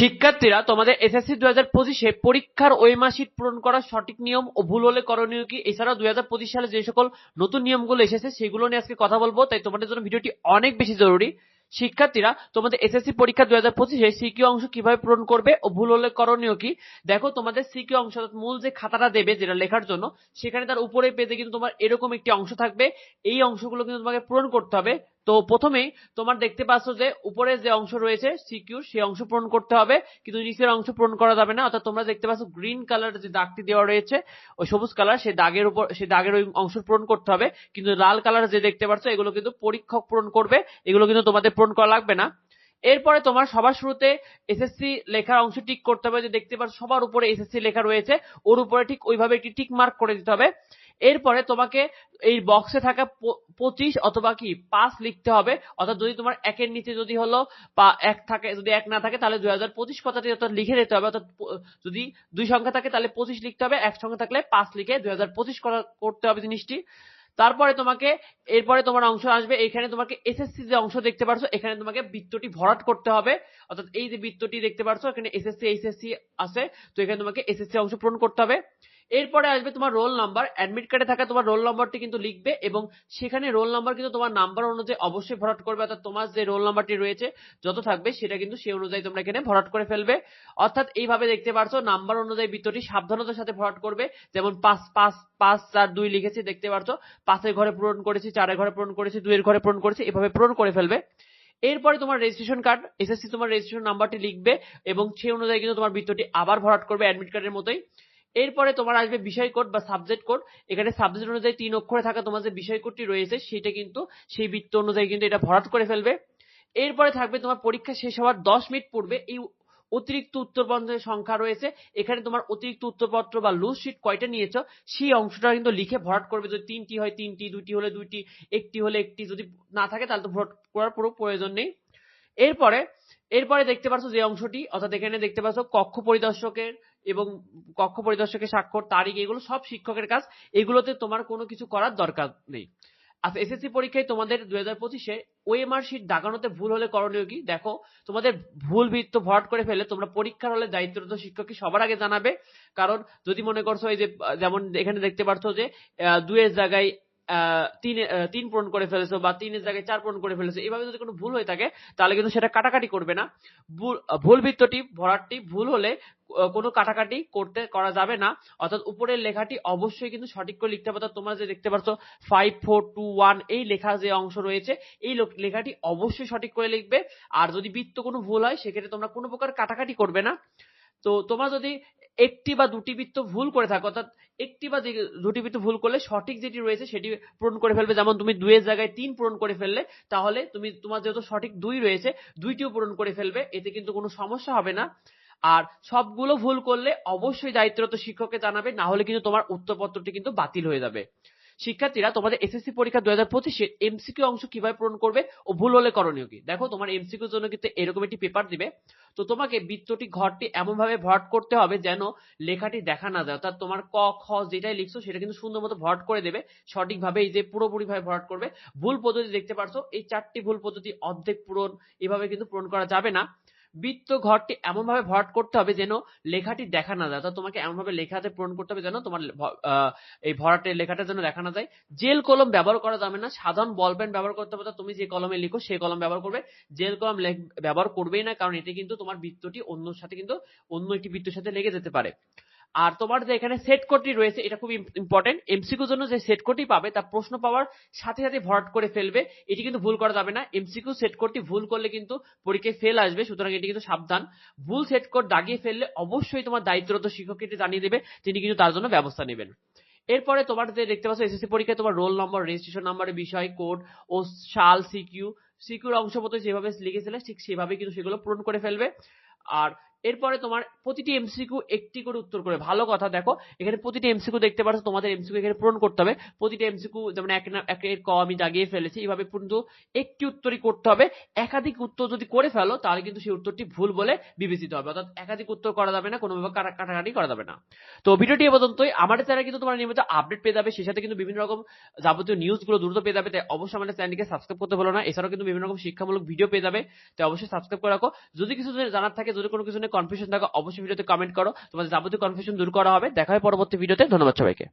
শিক্ষার্থীরা তোমাদের এসএসসি দু হাজার পঁচিশে পরীক্ষার ওয়েমার্কশিট পূরণ করার সঠিক নিয়ম ও ভুল হলে করণীয় কি? এছাড়াও দুই হাজার পঁচিশ সালে যে সকল নতুন নিয়মগুলো এসেছে, সেগুলো নিয়ে আজকে কথা বলব। তাই তোমাদের জন্য ভিডিওটি অনেক বেশি জরুরি। শিক্ষার্থীরা, তোমাদের এসএসসি পরীক্ষা দুই হাজার পঁচিশে সিকিউ অংশ কীভাবে পূরণ করবে ও ভুল হলে করণীয় কি? দেখো, তোমাদের সিকিউ অংশ মূল যে খাতাটা দেবে, যেটা লেখার জন্য, সেখানে তার উপরে পেতে কিন্তু তোমার এরকম একটি অংশ থাকবে। এই অংশগুলো কিন্তু তোমাকে পূরণ করতে হবে। তো প্রথমেই তোমার দেখতে পাচ্ছ যে উপরে যে অংশ রয়েছে সিকিউর সেই অংশ পূরণ করতে হবে, কিন্তু নিচের অংশ পূরণ করা যাবে না। অর্থাৎ তোমরা দেখতে পাচ্ছ গ্রিন কালার যে দাগটি দেওয়া রয়েছে, ওই সবুজ কালার সেই দাগের উপর সেই দাগের ওই অংশ পূরণ করতে হবে, কিন্তু লাল কালার যে দেখতে পাচ্ছ, এগুলো কিন্তু পরীক্ষক পূরণ করবে, এগুলো কিন্তু তোমাদের পূরণ করা লাগবে না। এরপরে তোমার সবার শুরুতে এসএসসি লেখার অংশ টিক করতে হবে, যে দেখতে পাচ্ছ সবার উপরে এসএসসি লেখা রয়েছে, ওর উপরে ঠিক ওইভাবে একটি টিক মার্ক করে দিতে হবে। এরপরে তোমাকে এই বক্সে থাকা পঁচিশ অথবা কি পাঁচ লিখতে হবে। অর্থাৎ যদি তোমার একের নিচে যদি হলো এক থাকে, যদি এক না থাকে, তাহলে দুই হাজার পঁচিশ কথাটি অর্থাৎ লিখে দিতে হবে। অর্থাৎ যদি দুই সংখ্যা থাকে, তাহলে পঁচিশ লিখতে হবে। এক সংখ্যা থাকলে পাঁচ লিখে দুই হাজার পঁচিশ করতে হবে জিনিসটি। তারপরে তোমাকে, এরপরে তোমার অংশ আসবে। এখানে তোমাকে এসএসসি যে অংশ দেখতে পারছ, এখানে তোমাকে বৃত্তটি ভরাট করতে হবে। অর্থাৎ এই যে বৃত্তটি দেখতে পারছ, এখানে এসএসসি এইচএসসি আছে। তো এখানে তোমাকে এসএসসি অংশ পূরণ করতে হবে। এরপরে আসবে তোমার রোল নাম্বার অ্যাডমিট কার্ডে থাকা তোমার রোল নাম্বারটি কিন্তু লিখবে এবং সেখানে রোল নাম্বার কিন্তু তোমার নাম্বার অনুযায়ী অবশ্যই ভরাট করবে, অর্থাৎ তোমার যে রোল নাম্বারটি রয়েছে, যত থাকবে সেটা কিন্তু সেই অনুযায়ী তোমরা এখানে ভরাট করে ফেলবে। অর্থাৎ এইভাবে দেখতে পারছ নাম্বার অনুযায়ী বৃত্তটি সাবধানতার সাথে ভরাট করবে। যেমন পাঁচ পাঁচ পাঁচ, চার, দুই লিখেছি, দেখতে পারছ, পাঁচের ঘরে পূরণ করেছি, চারের ঘরে পূরণ করেছি, দুইয়ের ঘরে পূরণ করেছি, এভাবে পূরণ করে ফেলবে। এরপরে তোমার রেজিস্ট্রেশন কার্ড এসএসসি তোমার রেজিস্ট্রেশন নাম্বারটি লিখবে এবং সেই অনুযায়ী কিন্তু তোমার বৃত্তটি আবার ভরাট করবে অ্যাডমিট কার্ডের মতোই। এরপরে তোমার আসবে বিষয় কোড বা সাবজেক্ট কোড। এখানে সাবজেক্ট অনুযায়ী তিন অক্ষরে থাকা তোমার যে বিষয় কোডটি রয়েছে, সেটা কিন্তু সেই বৃত্ত অনুযায়ী কিন্তু এটা ভরাট করে ফেলবে। এরপরে থাকবে তোমার পরীক্ষা শেষ হওয়ার দশ মিনিট পূর্বে। এই অতিরিক্ত উত্তরপত্রের সংখ্যা রয়েছে। এখানে তোমার অতিরিক্ত উত্তরপত্র বা লুজ শিট কয়টা নিয়েছ, সেই অংশটা কিন্তু লিখে ভরাট করবে। যদি তিনটি হয়, তিনটি দুইটি হলে দুইটি, একটি হলে একটি, যদি না থাকে তাহলে তো ভরাট করার পুরো প্রয়োজন নেই। এরপরে এরপরে দেখতে পাচ্ছ যে অংশটি, অর্থাৎ এখানে দেখতে পাচ্ছ কক্ষ পরিদর্শকের এবং কক্ষ পরিদর্শকের স্বাক্ষর, তারিখ এগুলো সব শিক্ষকের কাজ। এগুলোতে তোমার কোনো কিছু করার দরকার নেই। আচ্ছা এসএসসি পরীক্ষায় তোমাদের দুই হাজার পঁচিশে ওএমআর শিট দাগানোতে ভুল হলে করণীয় কি? দেখো, তোমাদের ভুল বৃত্ত ভরাট করে ফেলে তোমরা পরীক্ষার হলে দায়িত্বরত শিক্ষককে সবার আগে জানাবে। কারণ যদি মনে করছ এই যে, যেমন এখানে দেখতে পারছ যে দুয়ের জায়গায় তিন পূরণ করে ফেলেছো বা তিনের জায়গায় চার পূরণ করে ফেলেছো, এভাবে যদি কোনো ভুল হয়ে থাকে, তাহলে কিন্তু সেটা কাটাকাটি করবে না। ভুল বৃত্তটি ভরাটটি ভুল হলে কোনো কাটাকাটি করতে, করা যাবে না। অর্থাৎ উপরের লেখাটি অবশ্যই কিন্তু সঠিক করে লিখতে হবে। তোমরা যে দেখতে পাচ্ছ ফাইভ ফোর টু ওয়ান এই লেখা যে অংশ রয়েছে, এই লেখাটি অবশ্যই সঠিক করে লিখবে। আর যদি বৃত্ত কোনো ভুল হয়, সেক্ষেত্রে তোমরা কোনো প্রকার কাটাকাটি করবে না। তো তোমরা যদি একটি বা দুটি বৃত্ত ভুল করে থাকো, অর্থাৎ একটি বা দুটি বৃত্ত ভুল করলে সঠিক যেটি রয়েছে সেটি পূরণ করে ফেলবে। যেমন তুমি দুইয়ের জায়গায় তিন পূরণ করে ফেললে, তাহলে তুমি, তোমার যেহেতু সঠিক দুই রয়েছে, দুইটিও পূরণ করে ফেলবে, এতে কিন্তু কোনো সমস্যা হবে না। আর সবগুলো ভুল করলে অবশ্যই দায়িত্বরত শিক্ষককে জানাবে, না হলে কিন্তু তোমার উত্তরপত্রটি কিন্তু বাতিল হয়ে যাবে। শিক্ষার্থীরা তোমাদের এসএসসি পরীক্ষা দুই হাজার পঁচিশের এমসিকিউ অংশ কীভাবে পূরণ করবে ও ভুল হলে করণীয় কি? দেখো, তোমার এমসিকিউর জন্য কিন্তু এরকম একটি পেপার দিবে। তো তোমাকে বৃত্তটি, ঘরটি এমন ভাবে ভরাট করতে হবে যেন লেখাটি দেখা না যায়। অর্থাৎ তোমার ক, খ যেটাই লিখছো সেটা কিন্তু সুন্দর মতো ভরাট করে দেবে। সঠিকভাবে এই যে পুরোপুরি ভাবে ভরাট করবে। ভুল পদ্ধতি দেখতে পারছ, এই চারটি ভুল পদ্ধতি অর্ধেক পূরণ এভাবে কিন্তু পূরণ করা যাবে না। বৃত্ত ঘরটি এমনভাবে ভরাট করতে হবে যেন লেখাটি দেখা না যায়। অর্থাৎ তোমাকে এমনভাবে লেখাতে পূরণ করতে হবে যেন তোমার এই ভরাটের লেখাটা যেন দেখা না যায়। জেল কলম ব্যবহার করা যাবে না। সাধারণ বল পেন ব্যবহার করতে হবে। তুমি যে কলমে লিখো সেই কলম ব্যবহার করবে। জেল কলম ব্যবহার করবেই না। কারণ এটি কিন্তু তোমার বৃত্তটি অন্য সাথে কিন্তু অন্য একটি বৃত্তের সাথে লেগে যেতে পারে। আর তোমার যে এখানে সেট কোডটি রয়েছে, এটা খুব ইম্পর্টেন্ট এমসিকিউর জন্য যে সেট কোডটি পাবে তা প্রশ্ন পাওয়ার সাথে সাথে ভরাট করে ফেলবে। এটি কিন্তু ভুল করা যাবে না। এমসিকিউ সেট কোডটি ভুল করলে কিন্তু পরীক্ষায় ফেল আসবে, সুতরাং এটি কিন্তু সাবধান। ভুল সেট কোড দাগিয়ে ফেললে অবশ্যই তোমার দায়িত্বরত শিক্ষককে এটি জানিয়ে দেবে তিনি কিন্তু তার জন্য ব্যবস্থা নেবেন। এরপরে তোমার যে দেখতে পাচ্ছ এসএসসি পরীক্ষায় তোমার রোল নম্বর রেজিস্ট্রেশন নাম্বারের বিষয় কোড ও সাল সিকিউ সিকিউর অংশ মতো যেভাবে লিখেছিলে, ঠিক সেভাবে কিন্তু সেগুলো পূরণ করে ফেলবে। আর এরপরে তোমার প্রতিটি এমসিকিউ একটি করে উত্তর করে। ভালো কথা, দেখো, এখানে প্রতিটি এমসিকিউ দেখতে পাচ্ছ তোমাদের এমসিকিউ এখানে পূরণ করতে হবে। প্রতিটি এমসিকিউ যেমন এক না একের ক আমি দাগিয়ে ফেলেছি, এইভাবে কিন্তু একটি উত্তরই করতে হবে। একাধিক উত্তর যদি করে ফেলো, তাহলে কিন্তু সেই উত্তরটি ভুল বলে বিবেচিত হবে। অর্থাৎ একাধিক উত্তর করা যাবে না কোনোভাবে কাটাকাটি করা যাবে না। তো ভিডিওটি এ পর্যন্তই। আমাদের চ্যানেলে কিন্তু তোমার নিয়মিত আপডেট পেয়ে যাবে, সেই সাথে কিন্তু বিভিন্ন রকম যাবতীয় নিউজগুলো দ্রুত পেয়ে যাবে। তাই অবশ্যই আমাদের চ্যানেলকে সাবস্ক্রাইব করতে বলো না। এছাড়াও কিন্তু বিভিন্ন রকম শিক্ষামূলক ভিডিও পেয়ে যাবে। তাই অবশ্যই সাবস্ক্রাইব করে রাখো। যদি কিছু জানার থাকে যদি কোনো কিছু নিয়ে কনফিউশন থাকে অবশ্যই ভিডিওতে কমেন্ট করো। তোমাদের যাবতীয় কনফিউশন দূর করা হবে। দেখা হয় পরবর্তী ভিডিওতে ধন্যবাদ সবাইকে।